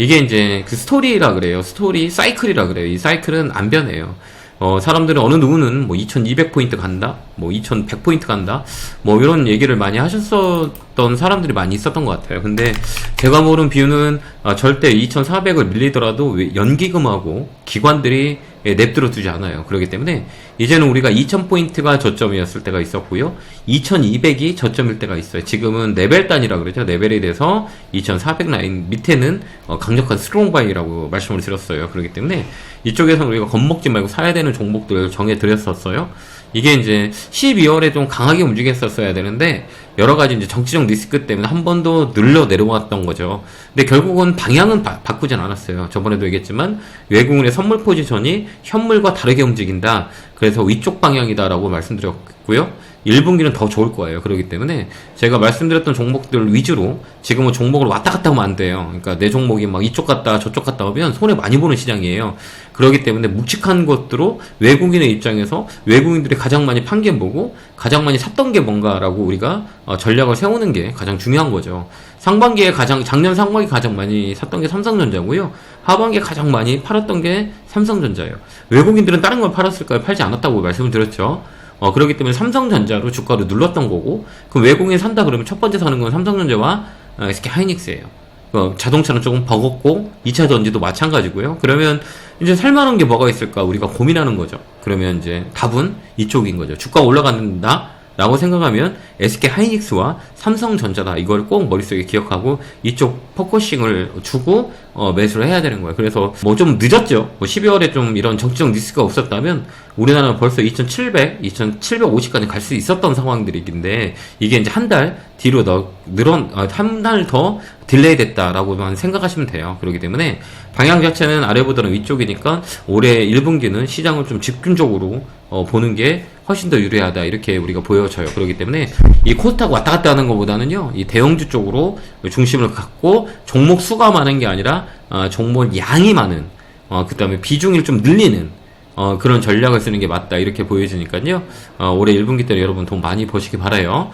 이게 이제 그 스토리라 그래요. 스토리 사이클이라 그래요. 이 사이클은 안 변해요. 어, 사람들은 어느 누구는 뭐 2200포인트 간다, 뭐 2100포인트 간다, 뭐 이런 얘기를 많이 하셨었던 사람들이 많이 있었던 것 같아요. 근데 제가 모른 비유는 아, 절대 2400을 밀리더라도 왜 연기금하고 기관들이 예, 냅들어 두지 않아요. 그렇기 때문에 이제는 우리가 2000포인트가 저점이었을 때가 있었고요. 2200이 저점일 때가 있어요. 지금은 레벨 단위라 그러죠. 레벨에 대해서 2400 라인 밑에는 어, 강력한 스트롱 바이라고 말씀을 드렸어요. 그렇기 때문에 이쪽에서 우리가 겁먹지 말고 사야 되는 종목들 정해 드렸었어요. 이게 이제 12월에 좀 강하게 움직였었어야 되는데 여러 가지 이제 정치적 리스크 때문에 한 번 더 늘려 내려왔던 거죠. 근데 결국은 방향은 바, 바꾸진 않았어요. 저번에도 얘기했지만 외국인의 선물 포지션이 현물과 다르게 움직인다. 그래서 위쪽 방향이다라고 말씀드렸고요. 1분기는 더 좋을 거예요. 그렇기 때문에 제가 말씀드렸던 종목들 위주로 지금은 종목을 왔다 갔다 하면 안 돼요. 그러니까 내 종목이 막 이쪽 갔다 저쪽 갔다 하면 손해 많이 보는 시장이에요. 그렇기 때문에 묵직한 것들로 외국인의 입장에서 외국인들이 가장 많이 판게 보고 가장 많이 샀던 게 뭔가라고 우리가 어, 전략을 세우는 게 가장 중요한 거죠. 상반기에 가장 작년 상반기 가장 많이 샀던 게 삼성전자고요. 하반기에 가장 많이 팔았던 게 삼성전자예요. 외국인들은 다른 걸 팔았을까요? 팔지 않았다고 말씀을 드렸죠. 어, 그렇기 때문에 삼성전자로 주가를 눌렀던 거고, 그럼 외국인 산다 그러면 첫 번째 사는 건 삼성전자와 어, SK 하이닉스예요. 어, 자동차는 조금 버겁고, 2차 전지도 마찬가지고요. 그러면 이제 살만한 게 뭐가 있을까 우리가 고민하는 거죠. 그러면 이제 답은 이쪽인 거죠. 주가 올라간다. 라고 생각하면 SK 하이닉스와 삼성전자다 이걸 꼭 머릿속에 기억하고 이쪽 포커싱을 주고 어, 매수를 해야 되는 거예요. 그래서 뭐 좀 늦었죠. 뭐 12월에 좀 이런 정치적 리스크가 없었다면 우리나라는 벌써 2,700, 2,750까지 갈 수 있었던 상황들이긴데 이게 이제 한 달 뒤로 더 늘어 한달 더 딜레이 됐다라고만 생각하시면 돼요. 그렇기 때문에 방향 자체는 아래보다는 위쪽이니까 올해 1분기는 시장을 좀 집중적으로 어, 보는 게 훨씬 더 유리하다 이렇게 우리가 보여져요. 그렇기 때문에 이 코스닥 왔다 갔다 하는 것보다는요, 이 대형주 쪽으로 중심을 갖고 종목 수가 많은 게 아니라 어, 종목 양이 많은, 어, 그 다음에 비중을 좀 늘리는 어, 그런 전략을 쓰는 게 맞다 이렇게 보여지니까요. 어, 올해 1분기 때 여러분 돈 많이 버시기 바라요.